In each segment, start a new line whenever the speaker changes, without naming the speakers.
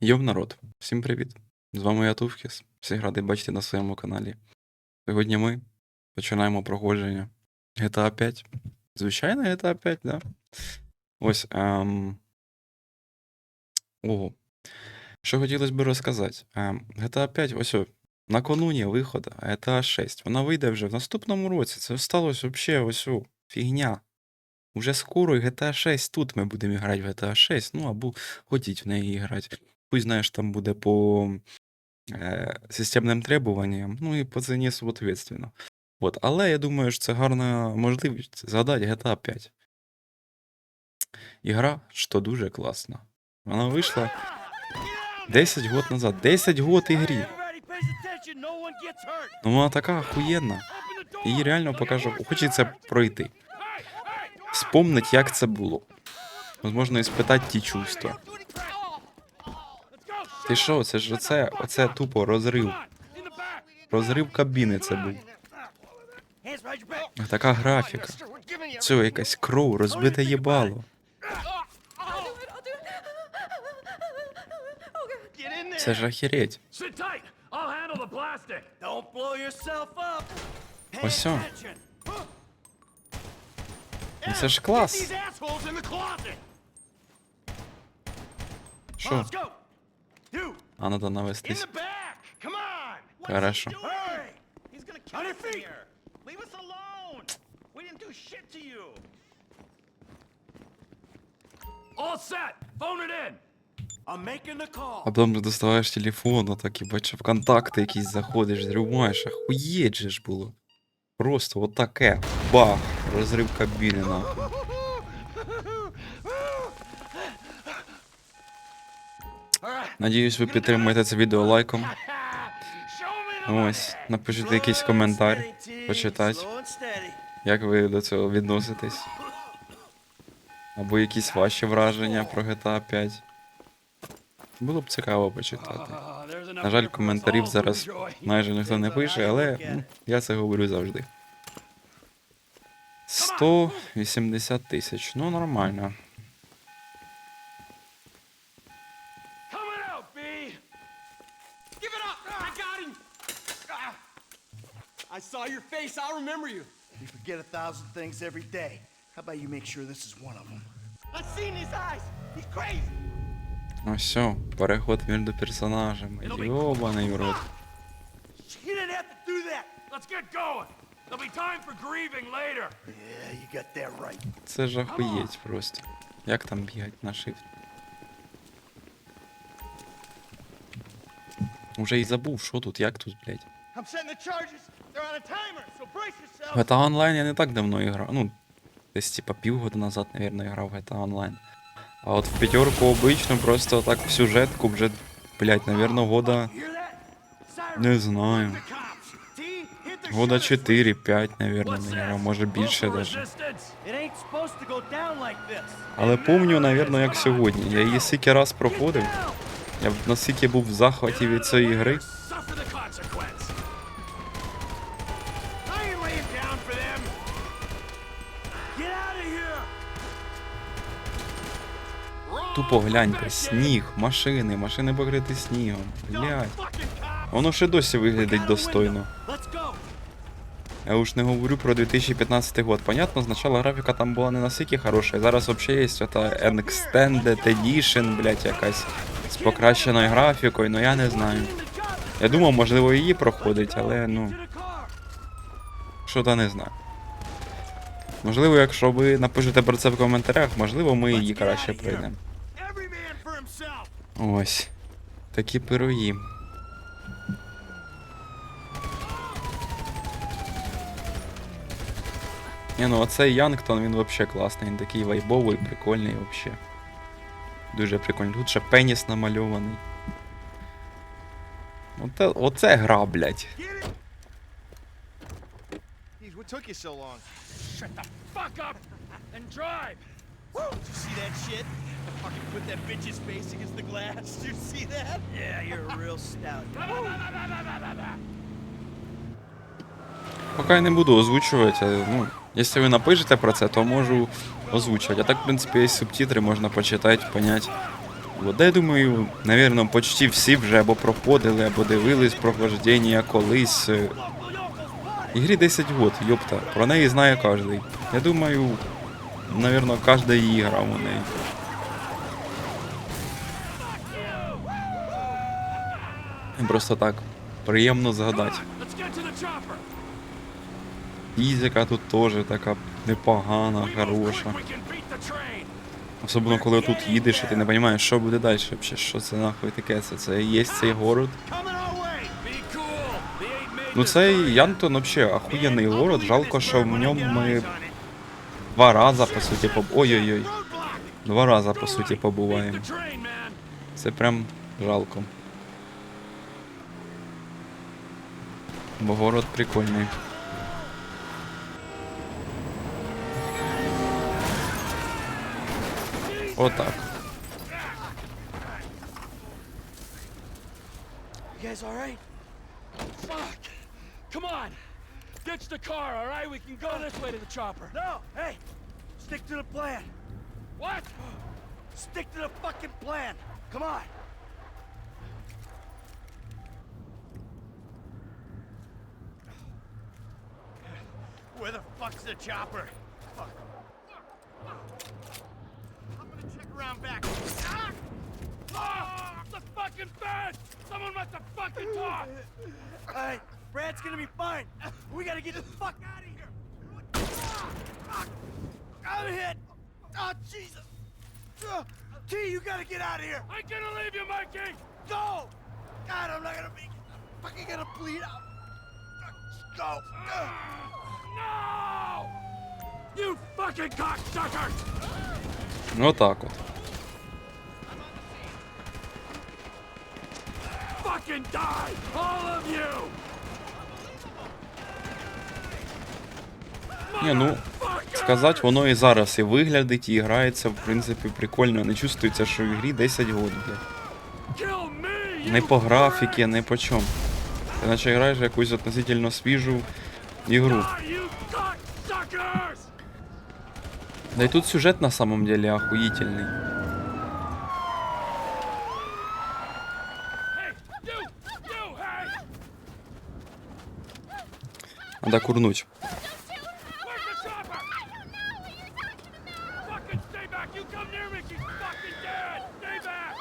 Йов народ, всім привіт! З вами я Тувкіс. Всіх радий бачити на своєму каналі. Сьогодні ми починаємо проходження GTA 5. Звичайно, GTA 5, да? Ось. Ем... Ого. Що хотілося б розказати. Ем, GTA 5, ось о, накануні виходу GTA 6. Вона вийде вже в наступному році. Це сталося взагалі ось о, фігня. Уже скоро GTA 6 тут ми будемо грати в GTA 6, ну або хотіть в неї грати. Пусть, знаєш, там буде по е, системним требуванням, ну і по ціні соответственно. От. Але я думаю, що це гарна можливість згадати GTA 5. Ігра, що дуже класна. Вона вийшла 10 год назад. 10 год ігрі. Ну вона така охуєнна. Її реально покажу. Хочеться пройти. Вспомнить, як це було. Можливо, і спитати ті чувства. Ти що, це ж оце, оце тупо розрив. Розрив кабіни це був. Така графіка. Це якась кров, розбите їбало. Це ж
up.
Ось. Ну Це ж клас. Що? А надо навестись. Хорошо. А потім доставаєш телефон, отак і бачиш, в контакти якісь заходиш, зриваєш, ахуєть же ж було. Просто отаке. Бах! Розрив кабіни нахуй. Надіюсь, ви підтримуєте це відео лайком. Ось, напишіть якийсь коментар, почитати, як ви до цього відноситесь. Або якісь ваші враження про GTA 5. Було б цікаво почитати. На жаль, коментарів зараз майже ніхто не пише, але я це говорю завжди. 180 тисяч. Ну, нормально.
Coming out, B. Give it up. I got him.
I saw your face. I'll remember you.
You forget a thousand things every day. How about you make sure this is one of them?
I've seen his eyes. He's crazy.
Ну все, переход між персонажами. Йобаний в рот.
You didn't have to do that.
Let's get going. There'll be time for grieving later.
Yeah, you got that right.
Це ж ахуєть просто. Як там бігать на shift? Уже і забув, що тут, як тут, блядь.
I'm setting the charges.
GTA Online я не так давно грав. Ну, десь типа півгода назад, наверное, грав в GTA Online. А от в п'ятерку обично просто так в сюжетку вже, блядь, наверное, года. Не знаю. Года 4-5, наверное, не грав, може більше даже. Але помню, наверное, як сьогодні. Я її стільки раз проходив. Я настільки був в захваті від цієї гри. Тупо гляньте, сніг, машини, машини покриті снігом. Блядь. Воно ще досі виглядить достойно. Я уж не говорю про 2015 год. Понятно, спочатку графіка там була не настільки хороша. Зараз взагалі є ота Extended Edition, блядь, якась з покращеною графікою, ну я не знаю. Я думав, можливо, її проходить, але ну, що то не знаю. Можливо, якщо ви напишете про це в коментарях, можливо, ми її краще
himself.
Ось. Такі пироги. Ні, ну оцей Янгтон, він вообще класний, він такий вайбовий, прикольний вообще. Дуже прикольний. Тут ще пеніс намальований. Оце, оце гра, блядь.
What took you so long?
Shut the fuck up and drive.
Woo! Did you see that shit? I fucking put that bitch's face against the glass. Did you see that?
Yeah, you're a real stout.
Поки я не буду озвучувати, ну, якщо ви напишете про це, то можу озвучувати. А так, в принципі, є субтитри, можна почитати, понять, От, де, я думаю, навірно, почти всі вже або проходили, або дивились прохождення колись. Ігрі 10 год, йопта, про неї знає кожний. Я думаю, навірно, кожен її грав у неї. Просто так. Приємно згадати. Фізика тут теж така непогана, хороша. Особливо коли тут їдеш і ти не розумієш, що буде далі що це нахуй таке, це, це є цей город. Ну цей. Янтон взагалі охуєнний город, жалко, що в ньому ми два рази, по суті, поб... Ой-ой-ой, два рази, по суті, побуваємо. Це прям жалко. Бо город прикольний. Отак.
You guys all right?
Fuck. Come on. Ditch the car, all right? We can go this way to the chopper.
No, hey, stick to the plan.
What?
Stick to the fucking plan. Come on.
Where the fuck's the chopper? Fuck. I'm gonna check around back. Ah!
Ah, the fucking bed! Someone must have fucking talked!
All right, Brad's gonna be fine. We gotta get the fuck out of here. Ah, fuck. I'm hit. Oh, Jesus. Uh, T, you gotta get out of here.
I'm gonna leave you, Mikey!
Go. God, I'm not gonna make it. I'm fucking gonna bleed out. Uh, Go. Uh,
No! You fucking cocksuckers!
Отак от.
Fucking die! All of you!
Ні, ну, сказати, воно і зараз і виглядить, і грається, в принципі, прикольно. Не чувствується, що в ігрі 10 років, блядь.
Kill me, you
Не по графіки, не по чому. Ти наче граєш якусь относительно свіжу ігру. Да і тут сюжет на самом деле охуїтельний. Надо курнуть.
Where's the chopper? Fucking stay back! You come near me, she's fucking dead! Stay back!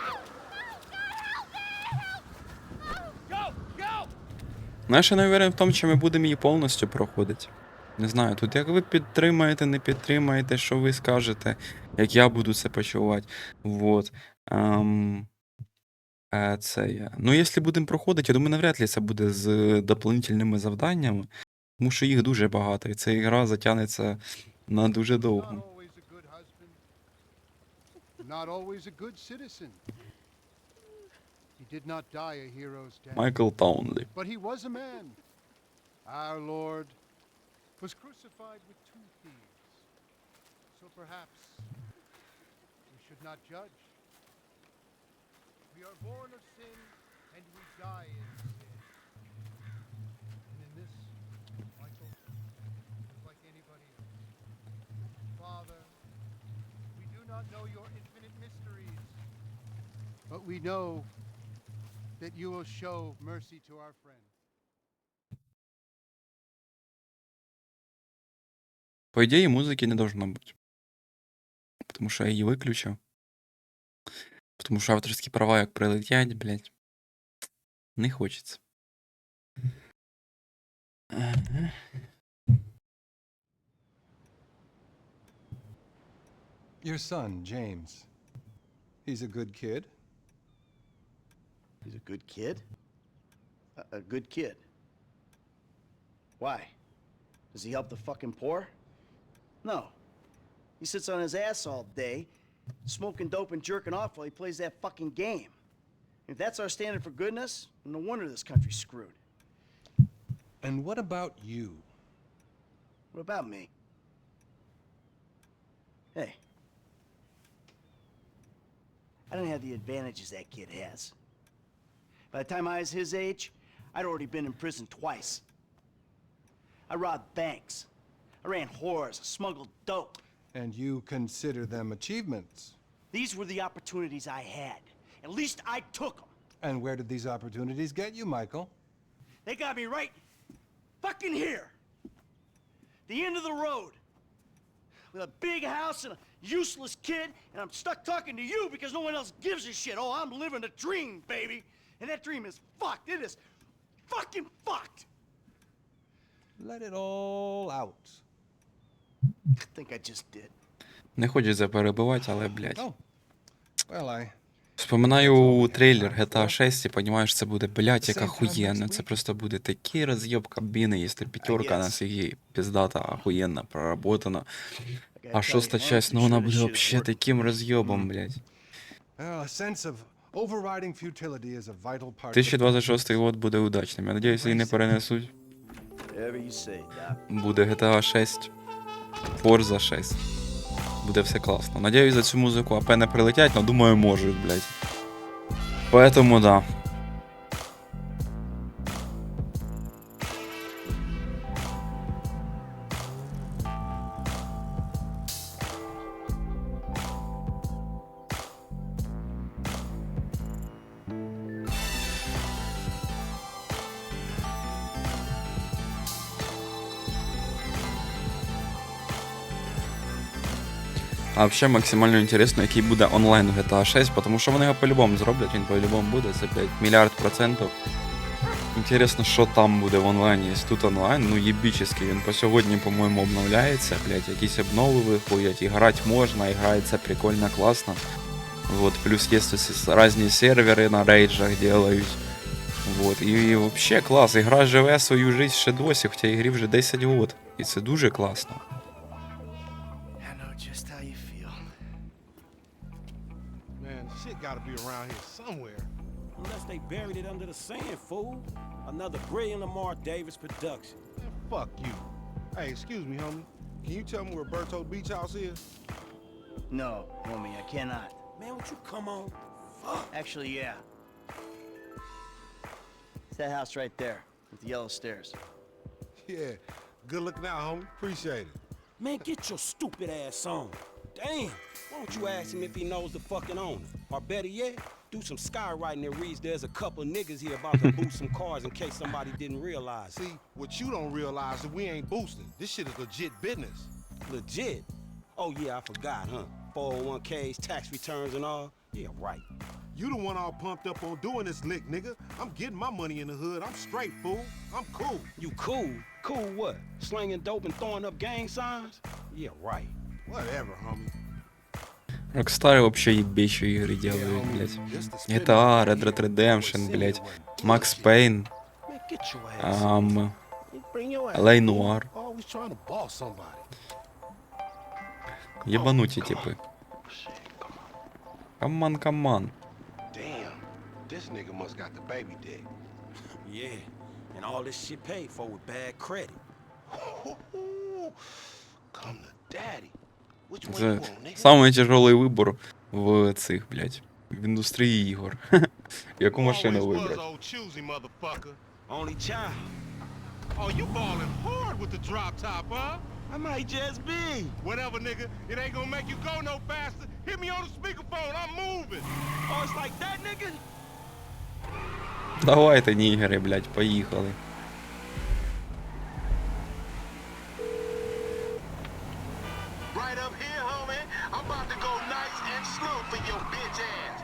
Go! Go!
Знаєш, я не уверен в тому, чи ми будемо її повністю проходити. Не знаю, тут як ви підтримаєте, не підтримаєте, що ви скажете, як я буду це почувати. Вот. Ем, е, це я. Ну, якщо будемо проходити, я думаю, навряд ли це буде з дополнительними завданнями, тому що їх дуже багато, і ця гра затягнеться на дуже довго.
did not die a hero's death.
Michael Townley.
But he was a man. Our Lord was crucified with two thieves. So perhaps we should not judge. We are born of sin and we die in sin. And in this, Michael is like anybody else. Father, we do not know your infinite mysteries, but we know that you will show mercy to our friend.
По ідеї, музики не должно бути. Тому що я її виключив. Тому що авторські права як прилетять, блядь. Не хочеться. Ага.
Your son, James. He's a good kid.
He's a good kid. A, a good kid. Why? Does he help the fucking poor? No. He sits on his ass all day, smoking dope and jerking off while he plays that fucking game. If that's our standard for goodness, no wonder this country's screwed.
And what about you?
What about me? Hey. I don't have the advantages that kid has. By the time I was his age, I'd already been in prison twice. I robbed banks. I ran whores, smuggled dope.
And you consider them achievements.
These were the opportunities I had. At least I took them.
And where did these opportunities get you, Michael?
They got me right fucking here. The end of the road. With a big house and a useless kid, and I'm stuck talking to you because no one else gives a shit. Oh, I'm living a dream, baby. And that dream is fucked. It is fucking fucked.
Let it all out.
I think I just did.
Не хочеться перебивати, але, блядь.
Oh. Well, I.
Вспоминаю трейлер GTA 6 і розумію, що це буде, блядь, як охуєнно. Це просто буде такий роз'єб кабіни, якщо п'ятерка на сігі піздата, охуєнно проработана. А шоста часть, ну вона буде вообще таким роз'єбом, блядь.
Well, a sense of overriding futility is a vital part. of
2026 год буде удачним. Я надіюсь, її не перенесуть. Буде GTA 6, Forza 6. Буде все класно. Надіюсь, за цю музику АП не прилетять, але думаю, можуть, блядь. Поэтому да. Взагалі максимально інтересно, який буде онлайн у GTA 6, тому що вони його по-любому зроблять, він по-любому буде, це, блядь, мільярд процентів. Інтересно, що там буде в онлайні. Якщо тут онлайн, ну єбічний, він по сьогодні, по-моєму, обновляється, блядь, якісь обнови виходять, і грати можна, і грається прикольно, класно. Вот, плюс є різні сервери на рейджах делають. Вот, і, і взагалі клас, ігра живе свою життя ще досі, хоча ігрі вже 10 років. І це дуже класно.
Gotta be around here somewhere.
Unless they buried it under the sand, fool. Another brilliant Lamar Davis production.
Man, fuck you. Hey, excuse me, homie. Can you tell me where Berto Beach House is?
No, homie, I cannot.
Man, would you come on? Fuck.
Actually, yeah. It's that house right there with the yellow stairs.
Yeah. Good looking out, homie. Appreciate it.
Man, get your stupid ass on. Damn. Why don't you ask him if he knows the fucking owner? Or better yet, do some skywriting that reads there's a couple niggas here about to boost some cars in case somebody didn't realize.
See, what you don't realize is we ain't boosting. This shit is legit business.
Legit. Oh yeah, I forgot, huh? 401ks, tax returns and all. Yeah, right.
You the one all pumped up on doing this lick, nigga. I'm getting my money in the hood. I'm straight, fool. I'm cool.
You cool? Cool what? Slinging dope and throwing up gang signs? Yeah, right.
Whatever, homie.
Rockstar вообще ебейшие игры делают, блядь. GTA, Red Dead Redemption, блядь. Max Payne, ам,
Bring your ass.
L.A. Noir.
Always trying to boss somebody.
Ебануті типи. Каман, каман.
Damn. This nigga must got the baby dick.
Yeah. And all this shit paid for with bad credit.
Come to daddy.
Це самий тяжелий вибор в цих, блядь, в індустрії ігор. Яку машину вибрати?
Oh, you balling hard with the drop top, huh?
I might just be.
Whatever, nigga. It ain't gonna make you go no faster. Hit me on the speakerphone. I'm moving.
Oh, it's like that, nigga?
Давайте, нігери, блядь, поїхали.
Right up here, homie. I'm about to go nice and slow for your bitch ass.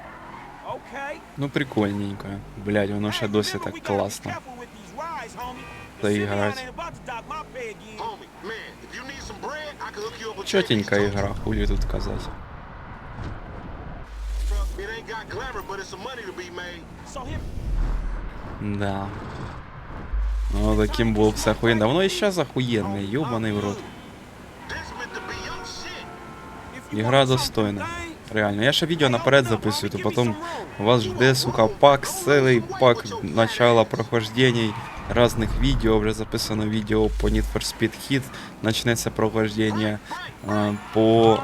Okay.
Ну прикольненько. Блядь, воно ще досі так класно.
careful with these rides, homie.
Та
The
і
Simeon
грать.
ain't about to dock my pay again.
Homie, man, if you need some bread, I can hook you up with
Чотенька ігра, хулі тут казати. Да. Ну, таким було все охуєнно. Воно і щас охуєнне, йобаний в рот. Ігра достойна. Реально. Я ще відео наперед записую, то потім вас жде, сука, пак, цілий пак начала прохождений разних відео. Вже записано відео по Need for Speed Hit. Начнеться прохождення е, по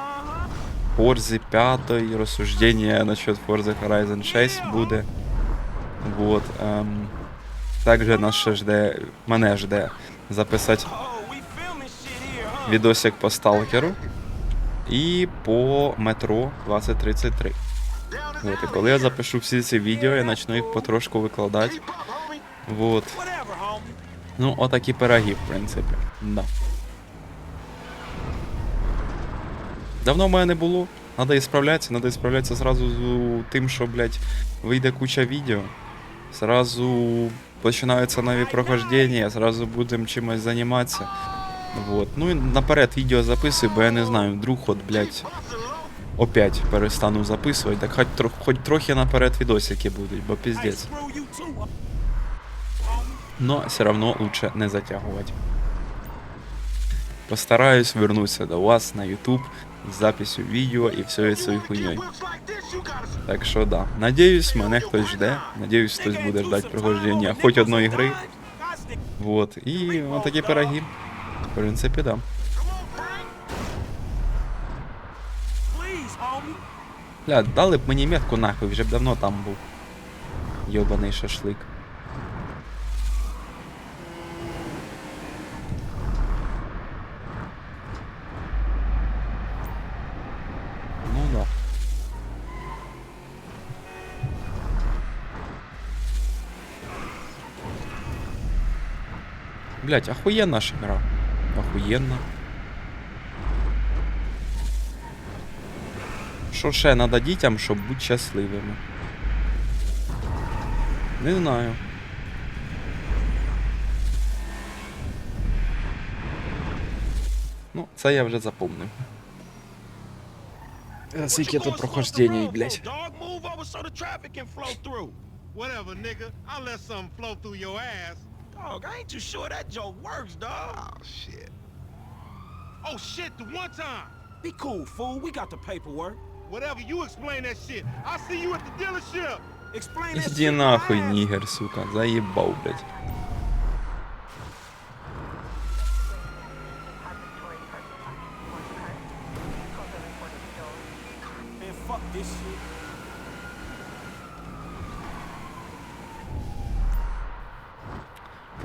Forza 5, розсуждення насчет Forza Horizon 6 буде. Вот. Ем, також нас ще жде, мене жде записати відосик по сталкеру і по метро 2033. От, і коли я запишу всі ці відео, я почну їх потрошку викладати.
Homie.
Ну, отакі пироги, в принципі. Да. Давно в мене не було. Надо ісправлятися, надо ісправлятися зразу з тим, що, блядь, вийде куча відео. Зразу починаються нові прохождення, зразу будемо чимось займатися. Вот. Ну і наперед відео записую, бо я не знаю, вдруг от, блядь, опять перестану записувати, так хоч, трох, хоч трохи наперед відосики будуть, бо піздець. Но все равно лучше не затягувати. Постараюсь вернуться до вас на YouTube з записью відео і
this, you gotta
Так що да. Надіюсь, мене хтось жде. Надіюсь, хтось буде ждати проходження хоч одної гри. Вот. І отакі пироги. В принципі, да.
come on, Frank.
Please, homie.
Бля, дали б мені метку нахуй, вже б давно там був. Йобаний шашлик. Ну да. Блять, охуєнна ж гра. Охуєнна. Що ще треба дітям, щоб бути щасливими? Не знаю. Ну, це я вже запомнив. Скільки тут прохождень, блядь.
Whatever, nigga. I'll let something flow through your ass.
Dog, I ain't too sure that joke works, dog.
Oh, shit.
Oh shit, the one time.
Be cool, fool. We got the paperwork.
Whatever, you explain that shit. I'll see you at the dealership.
Explain that
Іди
shit
нахуй,
my ass.
нігер, сука. Заїбав, блядь.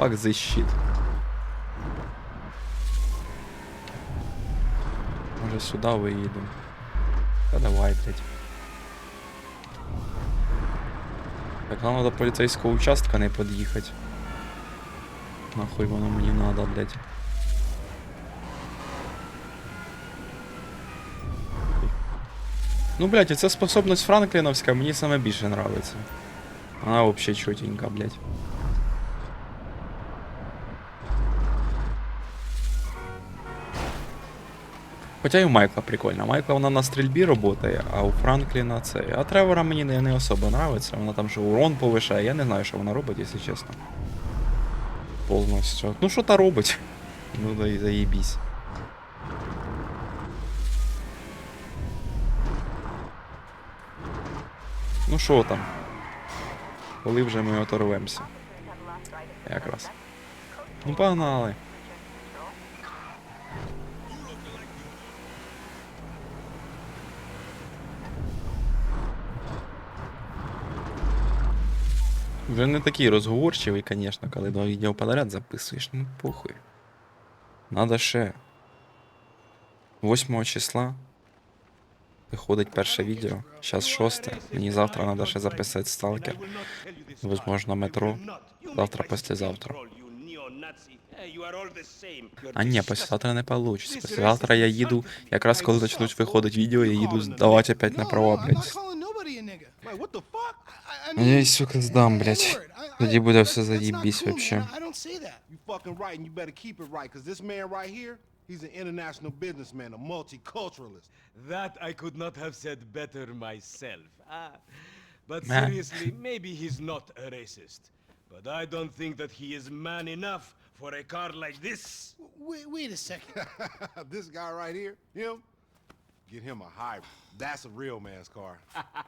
Fuck this shit.
Може сюди виїдемо. Та давай, блядь. Так нам до поліцейського участка не під'їхати. Нахуй воно мені надо, блядь. Ну, блядь, ця способність Франкліновська мені саме більше нравиться. Вона вообще чотенька, блядь. Хоча і у Майкла прикольно. Майкла вона на стрільбі працює, а у Франкліна це. А Тревора мені не, не особо нравиться. Вона там же урон повишає. Я не знаю, що вона робить, якщо чесно. Повністю. Ну що та робить? Ну да і заєбісь. Ну що там? Коли вже ми оторвемося? Якраз. Ну погнали. Вже не такий розговорчивий, звісно, коли два відео подряд записуєш, ну похуй. Надо ще. 8 числа виходить перше відео. Зараз шосте. Мені завтра треба ще записати сталкер. Возможно, метро. Завтра, післязавтра. А ні, післязавтра не вийде. Післязавтра я їду, якраз коли почнуть виходити відео, я їду здавати опять на права, блядь.
Wait, what the fuck?
Я їй, сука, здам, блядь. Тоді буде все заїбісь вообще.
I don't say that.
You fucking right, and you better keep it right, because this man right here, he's an international businessman, a multiculturalist.
That I could not have said better myself. Ah, but
Man.
seriously, maybe he's not a racist. But I don't think that he is man enough for a car like this.
Wait, wait a second.
this guy right here, him, Get him a hybrid. That's a real man's car.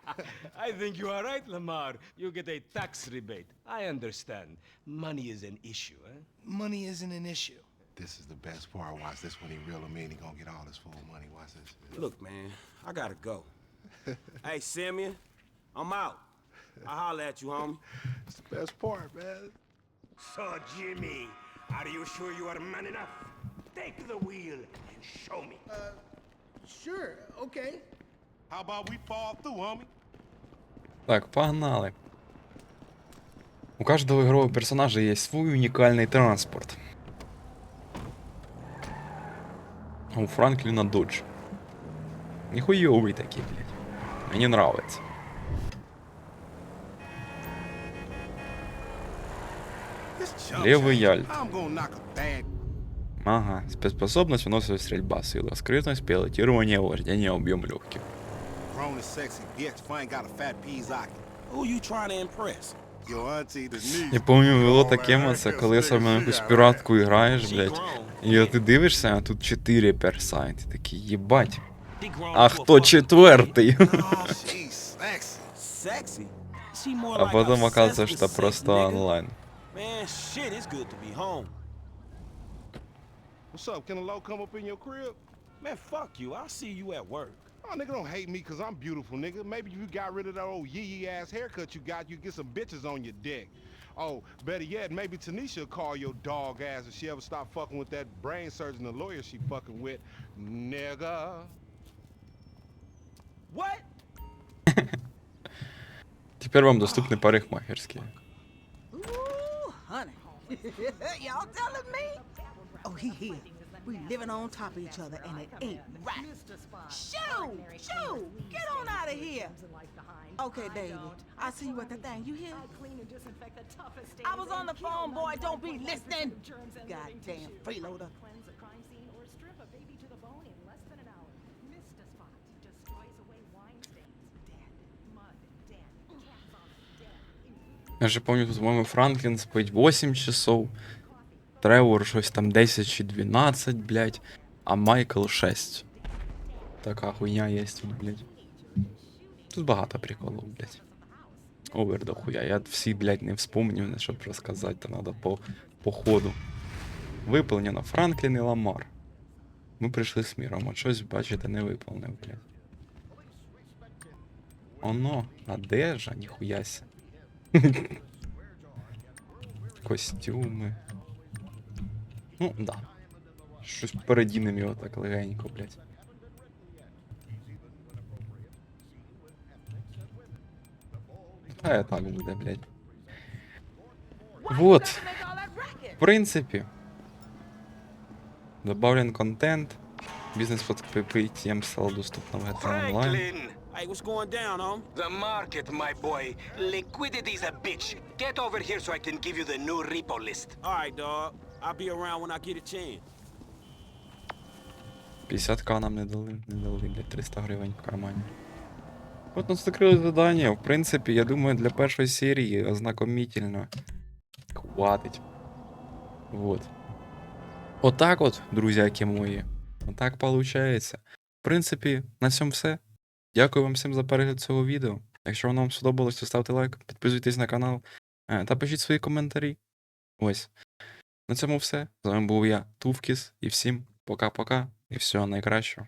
I think you are right, Lamar. You get a tax rebate. I understand. Money is an issue, eh?
Money isn't an issue.
This is the best part. Watch this when he reel him in. He gonna get all his full money. Watch this.
Look, man, I gotta go. hey, Simeon, I'm out. I'll holler at you, homie.
It's the best part, man.
So, Jimmy, are you sure you are man enough? Take the wheel and show me.
Sure, okay.
How about we fall through, homie?
Так, погнали. У каждого игрового персонажа есть свой уникальный транспорт. А У Франклина Додж. Нихуёвый такие, блядь. Мне нравится. Левый
change,
Ага, спецспособность, выносливость, стрельба, сила, скрытность, пилотирование, вождение, объем легких.
Grown and sexy bitch, if I ain't got a fat Pizaki.
Who you trying to impress?
Your auntie, the niece.
Я пам'ятаю, було
All
таке
that
це,
ass
коли
nigga
саме на
shit
якусь
out
піратку граєш,
She
блядь.
grown.
І ти дивишся, а тут 4 перса, і ти такий, їбать.
She grown
А
to a
хто
fucking
четвертий?
Oh, she's sexy.
Sexy? She more
А
like
потом
obsessed
оказывается,
with
что
sex,
просто
nigga.
онлайн.
Man, shit, it's good to be home.
What's up? Can a low come up in your crib?
Man, fuck you. I'll see you at work.
Oh, nigga, don't hate me because I'm beautiful, nigga. Maybe if you got rid of that old yee yee ass haircut you got, you get some bitches on your dick. Oh, better yet, maybe Tanisha will call your dog ass if she ever stop fucking with that brain surgeon, the lawyer she fucking with. Nigga.
What?
Тепер вам доступний парикмахерський.
Ooh, honey. Y'all telling me? Oh, he here. We living on top of each other, and it ain't right. Shoo! Shoo! Get on out of here. Okay, David. I see you at the thing. You hear? I was on the phone, boy. Don't be listening. Goddamn freeloader.
Я же пам'ятаю, тут, по-моєму, Франклін спить 8 часов, Тревор щось там 10 чи 12, блядь, а Майкл 6. Така хуйня є, блядь. Тут багато приколів, блядь. Овер до хуя. Я всі, блядь, не вспомню, не щоб розказати, то надо по, по ходу. Виповнено Франклін і Ламар. Ми прийшли з міром, от щось, бачите, не виповнив, блядь. Оно, одежа, ніхуяся. Костюми. Ну, да. Щось передінем його так легенько, блядь. А так буде, блядь. Вот. В принципі. Добавлен контент. Бізнес под PPTM стало доступно в GTA Online.
Hey, what's going down, home?
the market, my boy. Liquidity's a bitch. Get over here so I can give you the new repo list.
All right, dog. I'll be around when I get a chance.
50к нам не дали, не дали, блядь, 300 гривень в кармані. От нас закрили задання. В принципі, я думаю, для першої серії ознакомительно хватить. Вот. Отак от, друзяки мої. Отак получається. В принципі, на цьому все. Дякую вам всім за перегляд цього відео. Якщо воно вам сподобалось, то ставте лайк, підписуйтесь на канал е, та пишіть свої коментарі. Ось. На цьому все. З вами був я, Тувкіс, і всім пока-пока і всього найкращого.